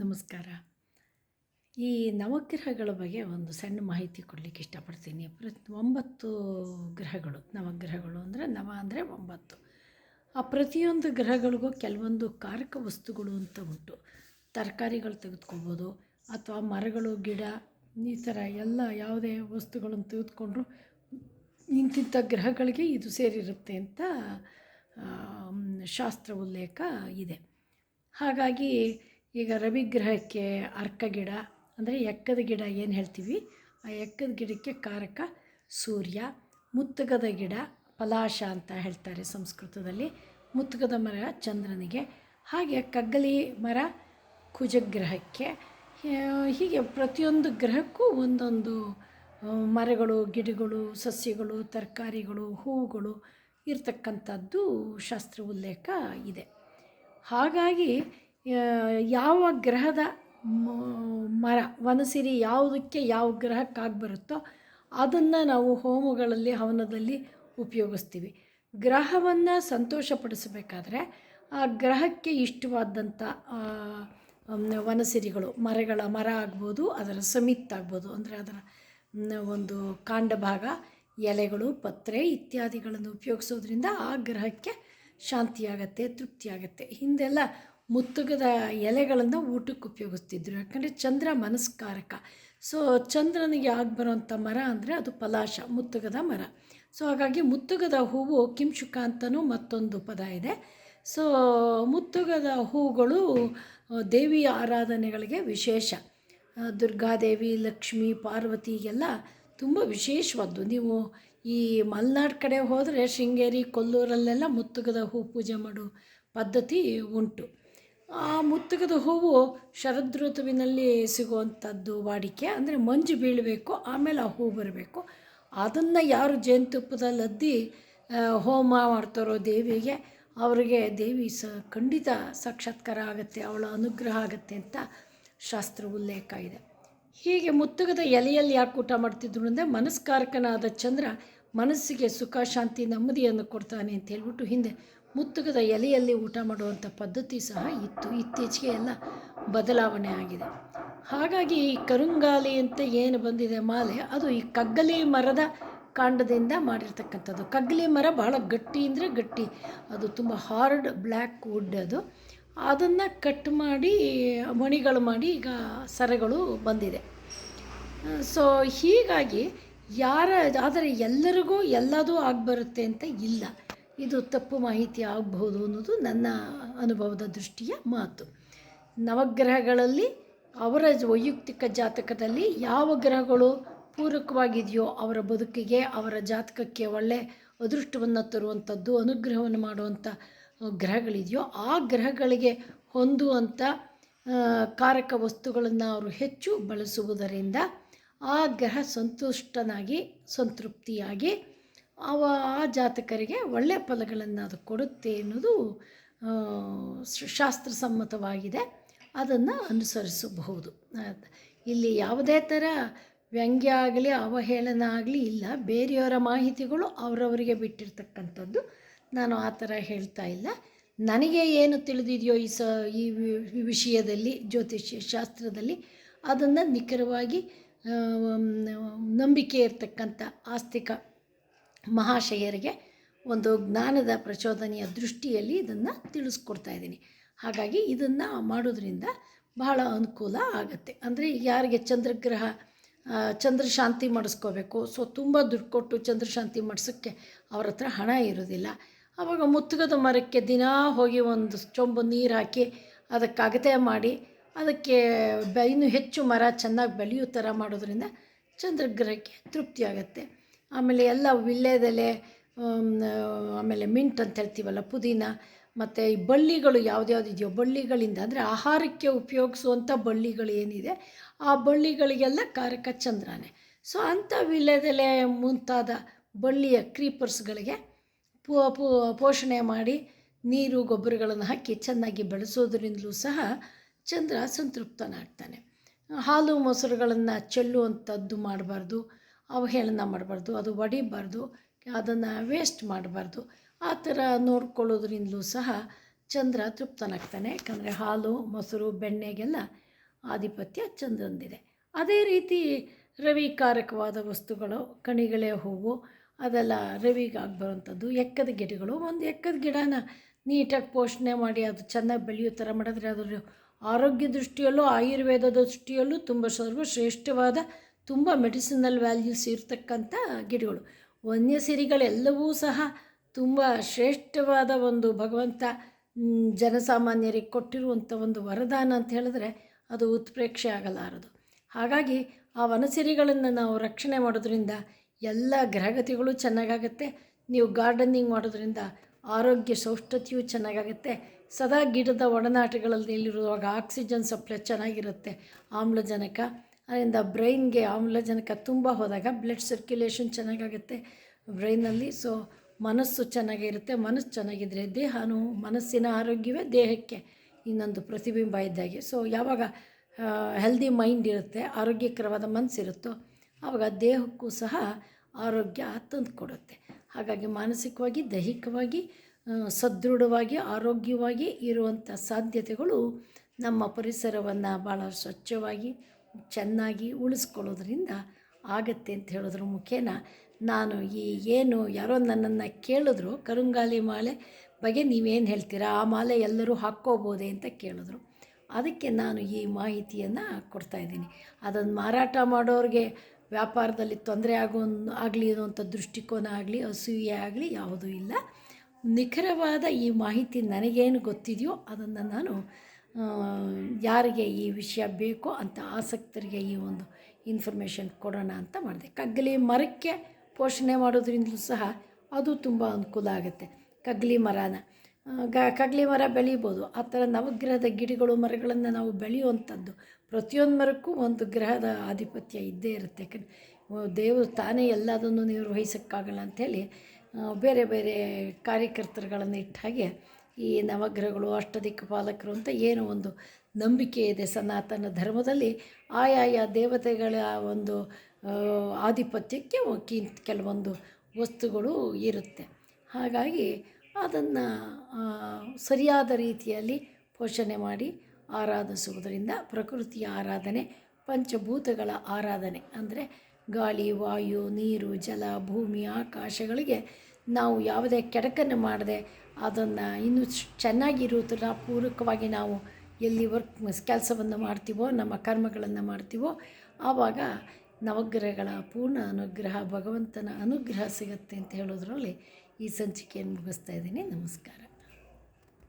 ನಮಸ್ಕಾರ. ಈ ನವಗ್ರಹಗಳ ಬಗ್ಗೆ ಒಂದು ಸಣ್ಣ ಮಾಹಿತಿ ಕೊಡಲಿಕ್ಕೆ ಇಷ್ಟಪಡ್ತೀನಿ. ಪ್ರತಿ ಒಂಬತ್ತು ಗ್ರಹಗಳು. ನವಗ್ರಹಗಳು ಅಂದರೆ ನವ ಅಂದರೆ ಒಂಬತ್ತು. ಆ ಪ್ರತಿಯೊಂದು ಗ್ರಹಗಳಿಗೂ ಕೆಲವೊಂದು ಕಾರಕ ವಸ್ತುಗಳು ಅಂತ ಉಂಟು. ತರಕಾರಿಗಳು ತೆಗೆದುಕೊಬೋದು ಅಥವಾ ಮರಗಳು, ಗಿಡ, ಈ ಥರ ಎಲ್ಲ ಯಾವುದೇ ವಸ್ತುಗಳನ್ನು ತೆಗೆದುಕೊಂಡ್ರು ಇಂತಿಂಥ ಗ್ರಹಗಳಿಗೆ ಇದು ಸೇರಿರುತ್ತೆ ಅಂತ ಶಾಸ್ತ್ರ ಉಲ್ಲೇಖ ಇದೆ. ಹಾಗಾಗಿ ಈಗ ರವಿ ಗ್ರಹಕ್ಕೆ ಅರ್ಕ ಗಿಡ, ಅಂದರೆ ಎಕ್ಕದ ಗಿಡ ಏನು ಹೇಳ್ತೀವಿ? ಆ ಎಕ್ಕದ ಗಿಡಕ್ಕೆ ಕಾರಕ ಸೂರ್ಯ, ಮುತ್ತುಗದ ಗಿಡ ಪಲಾಶ ಅಂತ ಹೇಳ್ತಾರೆ ಸಂಸ್ಕೃತದಲ್ಲಿ. ಮುತ್ತುಗದ ಮರ ಚಂದ್ರನಿಗೆ. ಹಾಗೆ ಕಗ್ಗಲಿ ಮರ ಕುಜಗ್ರಹಕ್ಕೆ. ಹೀಗೆ ಪ್ರತಿಯೊಂದು ಗ್ರಹಕ್ಕೂ ಒಂದೊಂದು ಮರಗಳು, ಗಿಡಗಳು, ಸಸ್ಯಗಳು, ತರಕಾರಿಗಳು, ಹೂವುಗಳು ಇರ್ತಕ್ಕಂಥದ್ದು ಶಾಸ್ತ್ರ ಉಲ್ಲೇಖ ಇದೆ. ಹಾಗಾಗಿ ಯಾವ ಗ್ರಹದ ಮರ, ವನಸಿರಿ ಯಾವುದಕ್ಕೆ ಯಾವ ಗ್ರಹಕ್ಕಾಗಿ ಬರುತ್ತೋ ಅದನ್ನು ನಾವು ಹೋಮಗಳಲ್ಲಿ, ಹವನದಲ್ಲಿ ಉಪಯೋಗಿಸ್ತೀವಿ. ಗ್ರಹವನ್ನು ಸಂತೋಷಪಡಿಸಬೇಕಾದ್ರೆ ಆ ಗ್ರಹಕ್ಕೆ ಇಷ್ಟವಾದಂಥ ವನಸಿರಿಗಳು, ಮರಗಳ ಮರ ಆಗ್ಬೋದು, ಅದರ ಸಮಿತ್ ಆಗ್ಬೋದು, ಅಂದರೆ ಅದರ ಒಂದು ಕಾಂಡ ಭಾಗ, ಎಲೆಗಳು, ಪತ್ರೆ ಇತ್ಯಾದಿಗಳನ್ನು ಉಪಯೋಗಿಸೋದ್ರಿಂದ ಆ ಗ್ರಹಕ್ಕೆ ಶಾಂತಿಯಾಗತ್ತೆ, ತೃಪ್ತಿಯಾಗತ್ತೆ. ಹಿಂದೆಲ್ಲ ಮುತ್ತುಗದ ಎಲೆಗಳನ್ನು ಊಟಕ್ಕೆ ಉಪಯೋಗಿಸ್ತಿದ್ರು. ಯಾಕಂದರೆ ಚಂದ್ರ ಮನಸ್ಕಾರಕ. ಸೊ ಚಂದ್ರನಿಗೆ ಆಗಿ ಬರೋಂಥ ಮರ ಅಂದರೆ ಅದು ಪಲಾಶ, ಮುತ್ತುಗದ ಮರ. ಸೊ ಹಾಗಾಗಿ ಮುತ್ತುಗದ ಹೂವು ಕಿಂಶುಕ ಅಂತನೂ ಮತ್ತೊಂದು ಪದ ಇದೆ. ಸೊ ಮುತ್ತುಗದ ಹೂಗಳು ದೇವಿಯ ಆರಾಧನೆಗಳಿಗೆ ವಿಶೇಷ. ದುರ್ಗಾದೇವಿ, ಲಕ್ಷ್ಮಿ ಪಾರ್ವತಿಗೆಲ್ಲ ತುಂಬ ವಿಶೇಷವಾದ್ದು. ನೀವು ಈ ಮಲೆನಾಡು ಕಡೆ ಹೋದರೆ ಶೃಂಗೇರಿ, ಕೊಲ್ಲೂರಲ್ಲೆಲ್ಲ ಮುತ್ತುಗದ ಹೂ ಪೂಜೆ ಮಾಡೋ ಪದ್ಧತಿ ಉಂಟು. ಆ ಮುತ್ತುಗದ ಹೂವು ಶರದ್ ಋತುವಿನಲ್ಲಿ ಸಿಗುವಂಥದ್ದು ವಾಡಿಕೆ, ಅಂದರೆ ಮಂಜು ಬೀಳಬೇಕು, ಆಮೇಲೆ ಆ ಹೂ ಬರಬೇಕು. ಅದನ್ನು ಯಾರು ಜೇನುತುಪ್ಪದಲ್ಲಿ ಅದ್ದಿ ಹೋಮ ಮಾಡ್ತಾರೋ ದೇವಿಗೆ, ಅವರಿಗೆ ದೇವಿ ಸ, ಖಂಡಿತ ಸಾಕ್ಷಾತ್ಕಾರ ಆಗುತ್ತೆ, ಅವಳ ಅನುಗ್ರಹ ಆಗುತ್ತೆ ಅಂತ ಶಾಸ್ತ್ರ ಉಲ್ಲೇಖ ಇದೆ. ಹೀಗೆ ಮುತ್ತುಗದ ಎಲೆಯಲ್ಲಿ ಯಾಕೆ ಊಟ ಮಾಡ್ತಿದ್ರು ಅಂದರೆ ಮನಸ್ಕಾರಕನಾದ ಚಂದ್ರ ಮನಸ್ಸಿಗೆ ಸುಖ, ಶಾಂತಿ, ನೆಮ್ಮದಿಯನ್ನು ಕೊಡ್ತಾನೆ ಅಂತ ಹೇಳ್ಬಿಟ್ಟು ಹಿಂದೆ ಮುತ್ತುಗದ ಎಲೆಯಲ್ಲಿ ಊಟ ಮಾಡುವಂಥ ಪದ್ಧತಿ ಸಹ ಇತ್ತು. ಇತ್ತೀಚೆಗೆ ಎಲ್ಲ ಬದಲಾವಣೆ ಆಗಿದೆ. ಹಾಗಾಗಿ ಈ ಕರುಂಗಾಲಿ ಅಂತ ಏನು ಬಂದಿದೆ ಮಾಲೆ, ಅದು ಈ ಕಗ್ಗಲಿ ಮರದ ಕಾಂಡದಿಂದ ಮಾಡಿರ್ತಕ್ಕಂಥದ್ದು. ಕಗ್ಗಲಿ ಮರ ಬಹಳ ಗಟ್ಟಿ ಅಂದರೆ ಗಟ್ಟಿ. ಅದು ತುಂಬ ಹಾರ್ಡ್ ಬ್ಲ್ಯಾಕ್ ವುಡ್ ಅದು. ಅದನ್ನು ಕಟ್ ಮಾಡಿ, ಮಣಿಗಳು ಮಾಡಿ ಈಗ ಸರಗಳು ಬಂದಿದೆ. ಸೊ ಹೀಗಾಗಿ ಯಾರ, ಆದರೆ ಎಲ್ಲರಿಗೂ ಎಲ್ಲದೂ ಆಗಿಬರುತ್ತೆ ಅಂತ ಇಲ್ಲ. ಇದು ತಪ್ಪು ಮಾಹಿತಿ ಆಗಬಹುದು ಅನ್ನೋದು ನನ್ನ ಅನುಭವದ ದೃಷ್ಟಿಯ ಮಾತು. ನವಗ್ರಹಗಳಲ್ಲಿ ಅವರ ವೈಯಕ್ತಿಕ ಜಾತಕದಲ್ಲಿ ಯಾವ ಗ್ರಹಗಳು ಪೂರಕವಾಗಿದೆಯೋ ಅವರ ಬದುಕಿಗೆ, ಅವರ ಜಾತಕಕ್ಕೆ ಒಳ್ಳೆ ಅದೃಷ್ಟವನ್ನು ತರುವಂಥದ್ದು, ಅನುಗ್ರಹವನ್ನು ಮಾಡುವಂಥ ಗ್ರಹಗಳಿದೆಯೋ ಆ ಗ್ರಹಗಳಿಗೆ ಹೊಂದುವಂಥ ಕಾರಕ ವಸ್ತುಗಳನ್ನು ಅವರು ಹೆಚ್ಚು ಬಳಸುವುದರಿಂದ ಆ ಗ್ರಹ ಸಂತುಷ್ಟನಾಗಿ, ಸಂತೃಪ್ತಿಯಾಗಿ ಅವ ಆ ಜಾತಕರಿಗೆ ಒಳ್ಳೆಯ ಫಲಗಳನ್ನು ಅದು ಕೊಡುತ್ತೆ ಅನ್ನೋದು ಶಾಸ್ತ್ರಸಮ್ಮತವಾಗಿದೆ. ಅದನ್ನು ಅನುಸರಿಸಬಹುದು. ಇಲ್ಲಿ ಯಾವುದೇ ಥರ ವ್ಯಂಗ್ಯ ಆಗಲಿ, ಅವಹೇಳನ ಆಗಲಿ ಇಲ್ಲ. ಬೇರೆಯವರ ಮಾಹಿತಿಗಳು ಅವರವರಿಗೆ ಬಿಟ್ಟಿರ್ತಕ್ಕಂಥದ್ದು. ನಾನು ಆ ಥರ ಹೇಳ್ತಾ ಇಲ್ಲ. ನನಗೆ ಏನು ತಿಳಿದಿದೆಯೋ ಈ ಸ, ಈ ವಿಷಯದಲ್ಲಿ ಜ್ಯೋತಿಷ್ಯ ಶಾಸ್ತ್ರದಲ್ಲಿ ಅದನ್ನು ನಿಖರವಾಗಿ ನಂಬಿಕೆ ಇರತಕ್ಕಂಥ ಆಸ್ತಿಕ ಮಹಾಶಯರಿಗೆ ಒಂದು ಜ್ಞಾನದ ಪ್ರಚೋದನೆಯ ದೃಷ್ಟಿಯಲ್ಲಿ ಇದನ್ನು ತಿಳಿಸ್ಕೊಡ್ತಾ ಇದ್ದೀನಿ. ಹಾಗಾಗಿ ಇದನ್ನು ಮಾಡೋದ್ರಿಂದ ಬಹಳ ಅನುಕೂಲ ಆಗುತ್ತೆ. ಅಂದರೆ ಯಾರಿಗೆ ಚಂದ್ರಗ್ರಹ ಚಂದ್ರಶಾಂತಿ ಚಂದ್ರ ಶಾಂತಿ ಮಾಡಿಸ್ಕೋಬೇಕು. ಸೊ, ತುಂಬ ದುಡ್ಡು ಕೊಟ್ಟು ಚಂದ್ರಶಾಂತಿ ಮಾಡಿಸೋಕ್ಕೆ ಅವ್ರ ಹತ್ರ ಹಣ ಇರೋದಿಲ್ಲ. ಆವಾಗ ಮುತ್ತುಗದ ಮರಕ್ಕೆ ದಿನಾ ಹೋಗಿ ಒಂದು ಚೊಂಬು ನೀರು ಹಾಕಿ ಅದಕ್ಕೆ ಅಗತೆ ಮಾಡಿ, ಅದಕ್ಕೆ ಬೆ, ಇನ್ನೂ ಹೆಚ್ಚು ಮರ ಚೆನ್ನಾಗಿ ಬೆಳೆಯೋ ಥರ ಮಾಡೋದ್ರಿಂದ ಚಂದ್ರಗ್ರಹಕ್ಕೆ ತೃಪ್ತಿ ಆಮೇಲೆ ಎಲ್ಲ ವೀಳ್ಯದೆಲೆ ಆಮೇಲೆ ಮಿಂಟ್ ಅಂತ ಹೇಳ್ತೀವಲ್ಲ, ಪುದೀನ, ಮತ್ತು ಈ ಬಳ್ಳಿಗಳು ಯಾವ್ದ್ಯಾವ್ದು ಇದೆಯೋ ಬಳ್ಳಿಗಳಿಂದ, ಅಂದರೆ ಆಹಾರಕ್ಕೆ ಉಪಯೋಗಿಸುವಂಥ ಬಳ್ಳಿಗಳು ಏನಿದೆ, ಆ ಬಳ್ಳಿಗಳಿಗೆಲ್ಲ ಕಾರಕ ಚಂದ್ರನೇ. ಸೊ ಅಂಥ ವೀಳ್ಯದೆಲೆ ಮುಂತಾದ ಬಳ್ಳಿಯ ಕ್ರೀಪರ್ಸ್ಗಳಿಗೆ ಪೋಷಣೆ ಮಾಡಿ ನೀರು, ಗೊಬ್ಬರಗಳನ್ನು ಹಾಕಿ ಚೆನ್ನಾಗಿ ಬೆಳೆಸೋದ್ರಿಂದಲೂ ಸಹ ಚಂದ್ರ ಸಂತೃಪ್ತನಾಗ್ತಾನೆ. ಹಾಲು, ಮೊಸರುಗಳನ್ನು ಚೆಲ್ಲುವಂಥದ್ದು ಮಾಡಬಾರ್ದು. ಅವಹೇಳನ ಮಾಡಬಾರ್ದು, ಅದು ಒಡಿಬಾರ್ದು, ಅದನ್ನು ವೇಸ್ಟ್ ಮಾಡಬಾರ್ದು. ಆ ಥರ ನೋಡ್ಕೊಳ್ಳೋದ್ರಿಂದಲೂ ಸಹ ಚಂದ್ರ ತೃಪ್ತನಾಗ್ತಾನೆ. ಯಾಕಂದರೆ ಹಾಲು, ಮೊಸರು, ಬೆಣ್ಣೆಗೆಲ್ಲ ಆಧಿಪತ್ಯ ಚಂದ್ರಂದಿದೆ ಅದೇ ರೀತಿ ರವಿಕಾರಕವಾದ ವಸ್ತುಗಳು, ಕಣಿಗಳೇ ಹೂವು, ಅದೆಲ್ಲ ರವಿಗಾಗಿ ಬರುವಂಥದ್ದು ಎಕ್ಕದ ಗಿಡಗಳು, ಒಂದು ಎಕ್ಕದ ಗಿಡನ ನೀಟಾಗಿ ಪೋಷಣೆ ಮಾಡಿ ಅದು ಚೆನ್ನಾಗಿ ಬೆಳೆಯೋ ಥರ ಮಾಡಿದ್ರೆ ಅದರ ಆರೋಗ್ಯ ದೃಷ್ಟಿಯಲ್ಲೂ, ಆಯುರ್ವೇದದ ದೃಷ್ಟಿಯಲ್ಲೂ ತುಂಬ ಸರ್ವಶ್ರೇಷ್ಠವಾದ ತುಂಬ ಮೆಡಿಸಿನಲ್ ವ್ಯಾಲ್ಯೂಸ್ ಇರತಕ್ಕಂಥ ಗಿಡಗಳು. ವನ್ಯಸಿರಿಗಳೆಲ್ಲವೂ ಸಹ ತುಂಬ ಶ್ರೇಷ್ಠವಾದ ಒಂದು ಭಗವಂತ ಜನಸಾಮಾನ್ಯರಿಗೆ ಕೊಟ್ಟಿರುವಂಥ ಒಂದು ವರದಾನ ಅಂತ ಹೇಳಿದ್ರೆ ಅದು ಉತ್ಪ್ರೇಕ್ಷೆ ಆಗಲಾರದು. ಹಾಗಾಗಿ ಆ ವನಸಿರಿಗಳನ್ನು ನಾವು ರಕ್ಷಣೆ ಮಾಡೋದ್ರಿಂದ ಎಲ್ಲ ಗ್ರಹಗತಿಗಳು ಚೆನ್ನಾಗಾಗುತ್ತೆ. ನೀವು ಗಾರ್ಡನಿಂಗ್ ಮಾಡೋದ್ರಿಂದ ಆರೋಗ್ಯ ಸೌಷ್ಠತೆಯೂ ಚೆನ್ನಾಗಾಗುತ್ತೆ. ಸದಾ ಗಿಡದ ಒಡನಾಟಗಳಲ್ಲಿ ಇಲ್ಲಿರುವಾಗ ಆಕ್ಸಿಜನ್ ಸಪ್ಲೈ ಚೆನ್ನಾಗಿರುತ್ತೆ. ಆಮ್ಲಜನಕ ಅದರಿಂದ ಬ್ರೈನ್ಗೆ ಆಮ್ಲಜನಕ ತುಂಬ ಹೋದಾಗ ಬ್ಲಡ್ ಸರ್ಕ್ಯುಲೇಷನ್ ಚೆನ್ನಾಗಾಗುತ್ತೆ ಬ್ರೈನಲ್ಲಿ. ಸೊ ಮನಸ್ಸು ಚೆನ್ನಾಗಿರುತ್ತೆ, ಮನಸ್ಸು ಚೆನ್ನಾಗಿದ್ದರೆ ದೇಹನೂ, ಮನಸ್ಸಿನ ಆರೋಗ್ಯವೇ ದೇಹಕ್ಕೆ ಇನ್ನೊಂದು ಪ್ರತಿಬಿಂಬ ಇದ್ದಾಗೆ ಸೊ ಯಾವಾಗ ಹೆಲ್ದಿ ಮೈಂಡ್ ಇರುತ್ತೆ, ಆರೋಗ್ಯಕರವಾದ ಮನಸ್ಸಿರುತ್ತೋ ಆವಾಗ ದೇಹಕ್ಕೂ ಸಹ ಆರೋಗ್ಯ ತಂದು ಕೊಡುತ್ತೆ. ಹಾಗಾಗಿ ಮಾನಸಿಕವಾಗಿ, ದೈಹಿಕವಾಗಿ ಸದೃಢವಾಗಿ, ಆರೋಗ್ಯವಾಗಿ ಇರುವಂಥ ಸಾಧ್ಯತೆಗಳು ನಮ್ಮ ಪರಿಸರವನ್ನು ಭಾಳ ಸ್ವಚ್ಛವಾಗಿ ಚೆನ್ನಾಗಿ ಉಳಿಸ್ಕೊಳ್ಳೋದ್ರಿಂದ ಆಗತ್ತೆ ಅಂತ ಹೇಳೋದ್ರ ಮುಖೇನ ನಾನು ಈ ಏನು ಯಾರೋ ನನ್ನನ್ನು ಕೇಳಿದ್ರು, ಕರುಂಗಾಲಿ ಮಾಲೆ ಬಗ್ಗೆ ನೀವೇನು ಹೇಳ್ತೀರಾ? ಆ ಮಾಲೆ ಎಲ್ಲರೂ ಹಾಕ್ಕೋಬೋದೆ? ಅಂತ ಕೇಳಿದ್ರು. ಅದಕ್ಕೆ ನಾನು ಈ ಮಾಹಿತಿಯನ್ನು ಕೊಡ್ತಾಯಿದ್ದೀನಿ ಅದನ್ನು ಮಾರಾಟ ಮಾಡೋರಿಗೆ ವ್ಯಾಪಾರದಲ್ಲಿ ತೊಂದರೆ ಆಗೋ, ಆಗಲಿ ಅನ್ನುವಂಥ ದೃಷ್ಟಿಕೋನ ಆಗಲಿ, ಅಸೂಯೆ ಆಗಲಿ ಯಾವುದೂ ಇಲ್ಲ. ನಿಖರವಾದ ಈ ಮಾಹಿತಿ ನನಗೇನು ಗೊತ್ತಿದೆಯೋ ಅದನ್ನು ನಾನು ಯಾರಿಗೆ ಈ ವಿಷಯ ಬೇಕೋ ಅಂತ ಆಸಕ್ತರಿಗೆ ಈ ಒಂದು ಇನ್ಫಾರ್ಮೇಷನ್ ಕೊಡೋಣ ಅಂತ ಮಾಡಿದೆ. ಕಗ್ಗಲಿ ಮರಕ್ಕೆ ಪೋಷಣೆ ಮಾಡೋದ್ರಿಂದಲೂ ಸಹ ಅದು ತುಂಬ ಅನುಕೂಲ ಆಗುತ್ತೆ. ಕಗ್ಲಿ ಮರನ ಗ, ಕಗ್ಲಿ ಮರ ಬೆಳೀಬೋದು. ಆ ಥರ ನವಗ್ರಹದ ಗಿಡಗಳು, ಮರಗಳನ್ನು ನಾವು ಬೆಳೆಯುವಂಥದ್ದು ಪ್ರತಿಯೊಂದು ಮರಕ್ಕೂ ಒಂದು ಗ್ರಹದ ಆಧಿಪತ್ಯ ಇದ್ದೇ ಇರುತ್ತೆ. ದೇವರು ತಾನೇ ಎಲ್ಲದನ್ನು ನಿರ್ವಹಿಸೋಕ್ಕಾಗಲ್ಲ ಅಂಥೇಳಿ ಬೇರೆ ಬೇರೆ ಕಾರ್ಯಕರ್ತರುಗಳನ್ನು ಇಟ್ಟ ಹಾಗೆ ಈ ನವಗ್ರಹಗಳು ಅಷ್ಟದಿಕ್ಪಾಲಕರು ಅಂತ ಏನು ಒಂದು ನಂಬಿಕೆ ಇದೆ ಸನಾತನ ಧರ್ಮದಲ್ಲಿ. ಆಯಾಯ ದೇವತೆಗಳ ಒಂದು ಆಧಿಪತ್ಯಕ್ಕೆ ಕೆಲವೊಂದು ವಸ್ತುಗಳು ಇರುತ್ತೆ. ಹಾಗಾಗಿ ಅದನ್ನು ಸರಿಯಾದ ರೀತಿಯಲ್ಲಿ ಪೋಷಣೆ ಮಾಡಿ ಆರಾಧಿಸುವುದರಿಂದ ಪ್ರಕೃತಿಯ ಆರಾಧನೆ, ಪಂಚಭೂತಗಳ ಆರಾಧನೆ ಅಂದರೆ ಗಾಳಿ, ವಾಯು, ನೀರು, ಜಲ, ಭೂಮಿ, ಆಕಾಶಗಳಿಗೆ ನಾವು ಯಾವುದೇ ಕೆಡಕನ್ನು ಮಾಡದೆ ಅದನ್ನು ಇನ್ನೂ ಚೆನ್ನಾಗಿರುವುದನ್ನು ಪೂರಕವಾಗಿ ನಾವು ಎಲ್ಲಿ ವರ್ಕ್ ಕೆಲಸವನ್ನು ಮಾಡ್ತೀವೋ, ನಮ್ಮ ಕರ್ಮಗಳನ್ನು ಮಾಡ್ತೀವೋ, ಆವಾಗ ನವಗ್ರಹಗಳ ಪೂರ್ಣ ಅನುಗ್ರಹ, ಭಗವಂತನ ಅನುಗ್ರಹ ಸಿಗುತ್ತೆ ಅಂತ ಹೇಳೋದ್ರಲ್ಲಿ ಈ ಸಂಚಿಕೆಯನ್ನು ಮುಗಿಸ್ತಾ ಇದ್ದೀನಿ. ನಮಸ್ಕಾರ.